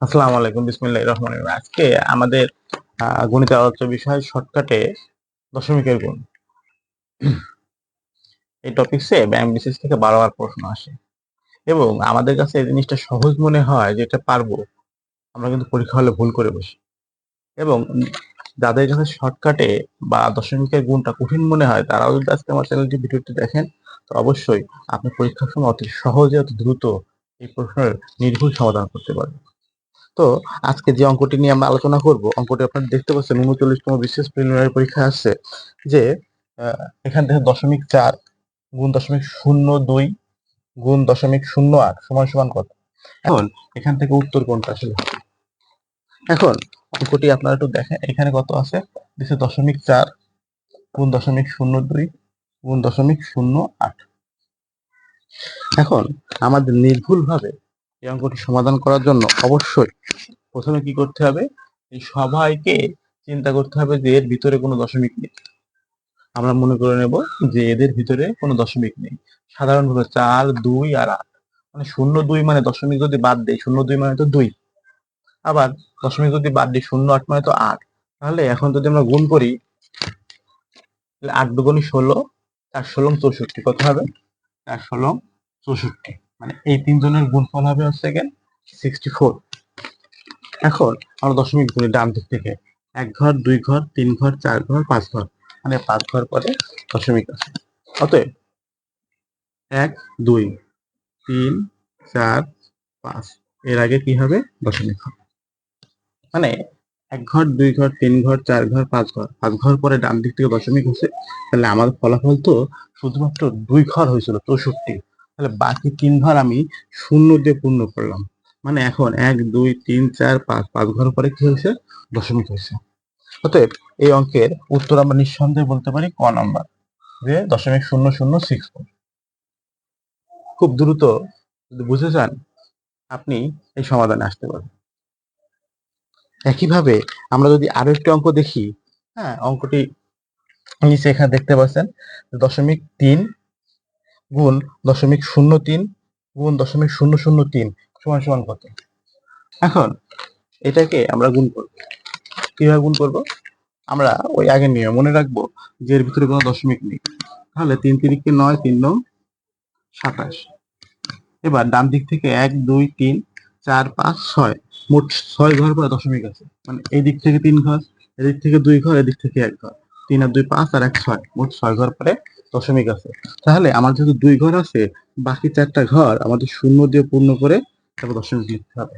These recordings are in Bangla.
আসসালামু আলাইকুম বিসমিল্লাহির রহমানির রহিম। আজকে আমাদের আহ, গণিতের আলোচ্য বিষয় শর্টকাটে দশমিকের গুণ। এই টপিকসে ব্যাংক বিশেষ থেকে বারবার প্রশ্ন আসে। এবং আমাদের কাছে এই জিনিসটা সহজ মনে হয় যে এটা পারব আমরা কিন্তু পরীক্ষা হলে ভুল করে বসি। এবং যাদের কাছে শর্টকাটে বা দশমিকের গুণটা কঠিন মনে হয় তারাও যদি আজকে আমার চ্যানেলটি ভিডিওটি দেখেন তো অবশ্যই আপনি পরীক্ষার সময় অতি সহজে অতি দ্রুত এই প্রশ্নের নির্ভুল সমাধান করতে পারবেন। তো আজকে যে অঙ্কটি নিয়ে আমরা আলোচনা করব, অঙ্কটি আপনারা দেখতে পাচ্ছেন উনচল্লিশতম বিশেষ প্রিলিমিনারি পরীক্ষা আসছে, যে এখান থেকে দশমিক চার গুণ দশমিক শূন্য দুই গুণ দশমিক শূন্য আট সমান সমান কত? এখন এখান থেকে উত্তর কোনটা আসলে? এখন অঙ্কটি আপনারা একটু দেখেন, এখানে কত আছে? দিচ্ছে দশমিক চার গুণ দশমিক শূন্য দুই গুণ দশমিক শূন্য আট। এখন আমাদের নির্ভুলভাবে এই অঙ্কটি সমাধান করার জন্য অবশ্যই প্রথমে কি করতে হবে? এই সবাইকে চিন্তা করতে হবে যে এর ভিতরে কোনো দশমিক নেই। আমরা মনে করে নেব যে এদের ভিতরে কোনো দশমিক নেই। সাধারণভাবে চার, দুই আর আট। মানে শূন্য দুই মানে দশমিক যদি বাদ দেয় শূন্য দুই মানে তো দুই। আবার দশমিক যদি বাদ দিই, শূন্য আট মানে তো আট। তাহলে এখন যদি আমরা গুণ করি, তাহলে আট দুগুণই ষোলো, চার ষোলম চৌষট্টি। কত হবে? চার ষোলম চৌষট্টি। মানে এই তিনজনের গুণফল হবে হচ্ছে সিক্সটি ফোর এখন আমরা দশমিক গুণি ডান দিক থেকে। এক ঘর, দুই ঘর, তিন ঘর, চার ঘর, পাঁচ ঘর। মানে পাঁচ ঘর পরে দশমিক আছে। অতএব এক, দুই, তিন, চার, পাঁচ, এর আগে কি হবে? দশমিক হবে। মানে এক ঘর, দুই ঘর, তিন ঘর, চার ঘর, পাঁচ ঘর। পাঁচ ঘর পরে ডান দিক থেকে দশমিক হচ্ছে, তাহলে আমাদের ফলাফল তো শুধুমাত্র দুই ঘর হয়েছিল, চৌষট্টি। তাহলে বাকি তিন ঘর আমি শূন্য দিয়ে পূর্ণ করলাম। মানে এখন এক, দুই, তিন, চার, পাঁচ পাঁচ ঘর পরে কি হয়েছে? দশমিক হয়েছে। অতএব এই অঙ্কের উত্তর আমরা নিঃসন্দেহে বলতে পারি ক নাম্বার। যে দশমিক শূন্য শূন্য সিক্স খুব দ্রুত যদি বুঝে যান, আপনি এই সমাধানে আসতে পারবেন। একইভাবে আমরা যদি আরও একটি অঙ্ক দেখি হ্যাঁ অঙ্কটি নিচে এখানে দেখতে পাচ্ছেন, দশমিক তিন গুণ দশমিক শূন্য তিন গুণ দশমিক শূন্য শূন্য তিন। সমান সমান কত? এখন এটাকে আমরা গুণ করব। কীভাবে গুণ করব? আমরা ওই আগের নিয়ম মনে রাখব যে এর ভিতরে কোনো দশমিক নেই। তাহলে তিন তিরিকে নয়, তিন নং সাতাশ। এবার ডান দিক থেকে এক, দুই, তিন, চার, পাঁচ, ছয়, মোট ছয় ঘর পরে দশমিক আছে। মানে এই দিক থেকে তিন ঘর, এদিক থেকে দুই ঘর, এদিক থেকে এক ঘর। তিন আর দুই পাঁচ আর এক ছয়, মোট ছয় ঘর পরে দশমিক আছে। তাহলে আমার যেহেতু দুই ঘর আছে, বাকি চারটা ঘর আমাদের শূন্য দিয়ে পূর্ণ করে তারপর দশমিক লিখতে হবে।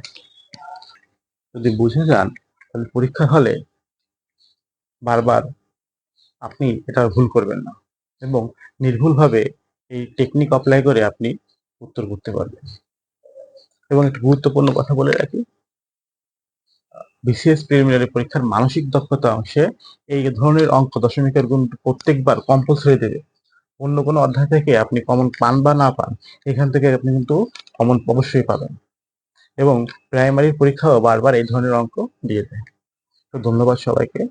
যদি বুঝে যান, তাহলে পরীক্ষা হলে বারবার আপনি এটা ভুল করবেন না এবং নির্ভুলভাবে এই টেকনিক অ্যাপ্লাই করে আপনি উত্তর করতে পারবেন। এবং একটি গুরুত্বপূর্ণ কথা বলে রাখি, বিসিএস প্রিলিমিনারি পরীক্ষার মানসিক দক্ষতা অংশে এই ধরনের অঙ্ক দশমিকের গুণ প্রত্যেকবার কম্পালসরি দেবে। অন্য কোনো অধ্যায় থেকে আপনি কমন পান বা না পান, এখান থেকে আপনি কিন্তু কমন অবশ্যই পাবেন। এবং প্রাইমারির পরীক্ষাও বারবার এই ধরনের অঙ্ক দিয়ে দেয়। তো ধন্যবাদ সবাইকে।